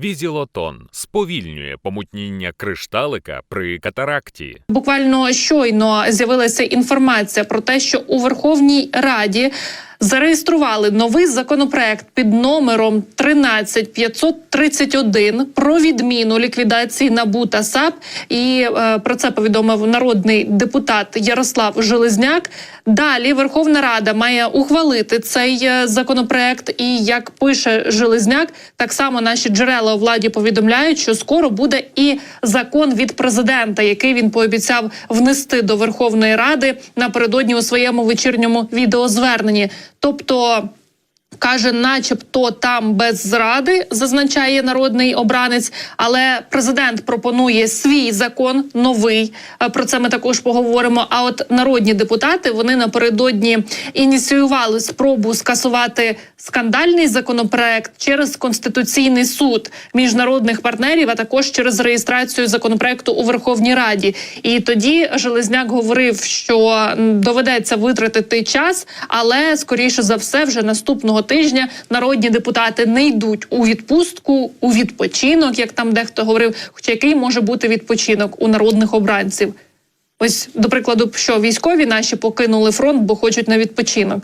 Візілотон сповільнює помутніння кришталика при катаракті. Буквально щойно з'явилася інформація про те, що у Верховній Раді зареєстрували новий законопроект під номером 13531 про відміну ліквідації НАБУ та САП. І е, про це повідомив народний депутат Ярослав Железняк. Далі Верховна Рада має ухвалити цей е, законопроект. І як пише Железняк, так само наші джерела у владі повідомляють, що скоро буде і закон від президента, який він пообіцяв внести до Верховної Ради напередодні у своєму вечірньому відеозверненні. Тобто. Каже, начебто там без зради, зазначає народний обранець. Але президент пропонує свій закон новий. Е, Про це ми також поговоримо. А от народні депутати вони напередодні ініціювали спробу скасувати скандальний законопроект через конституційний суд міжнародних партнерів, а також через реєстрацію законопроекту у Верховній Раді. І тоді Железняк говорив, що доведеться витратити час, але скоріше за все, вже наступного тижня народні депутати не йдуть у відпустку, у відпочинок, як там дехто говорив. Хоча який може бути відпочинок у народних обранців? Ось, до прикладу, що військові наші покинули фронт, бо хочуть на відпочинок.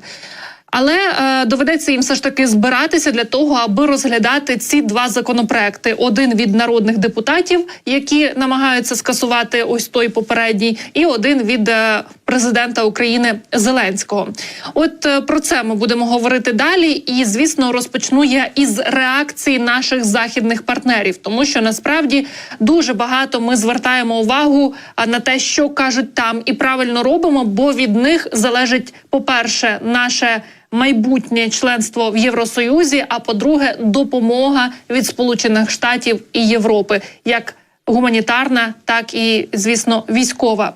Але е, доведеться їм все ж таки збиратися для того, аби розглядати ці два законопроекти: один від народних депутатів, які намагаються скасувати ось той попередній, і один від е, президента України Зеленського. От е, про це ми будемо говорити далі. І звісно, розпочну я із реакції наших західних партнерів, тому що насправді дуже багато ми звертаємо увагу на те, що кажуть там, і правильно робимо, бо від них залежить, по-перше, наше майбутнє членство в Євросоюзі. А по-друге, допомога від Сполучених Штатів і Європи, як гуманітарна, так і звісно військова.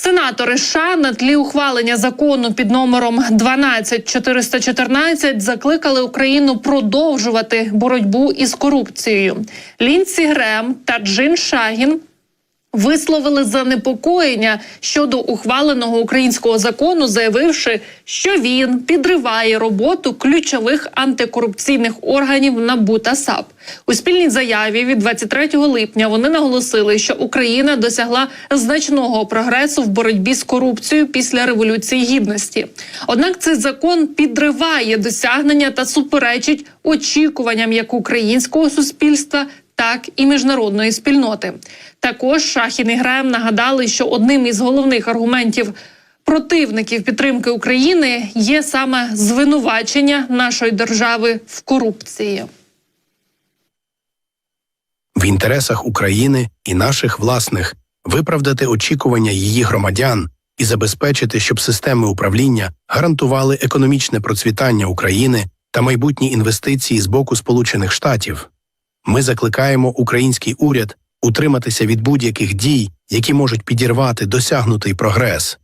Сенатори США на тлі ухвалення закону під номером 12414 закликали Україну продовжувати боротьбу із корупцією. Лінсі Грем та Джин Шагін висловили занепокоєння щодо ухваленого українського закону, заявивши, що він підриває роботу ключових антикорупційних органів НАБУ та САП. У спільній заяві від 23 липня вони наголосили, що Україна досягла значного прогресу в боротьбі з корупцією після революції гідності. Однак цей закон підриває досягнення та суперечить очікуванням як українського суспільства, так і міжнародної спільноти. Також Шахін і Грем нагадали, що одним із головних аргументів противників підтримки України є саме звинувачення нашої держави в корупції. в інтересах України і наших власних виправдати очікування її громадян і забезпечити, щоб системи управління гарантували економічне процвітання України та майбутні інвестиції з боку Сполучених Штатів. Ми закликаємо український уряд утриматися від будь-яких дій, які можуть підірвати досягнутий прогрес.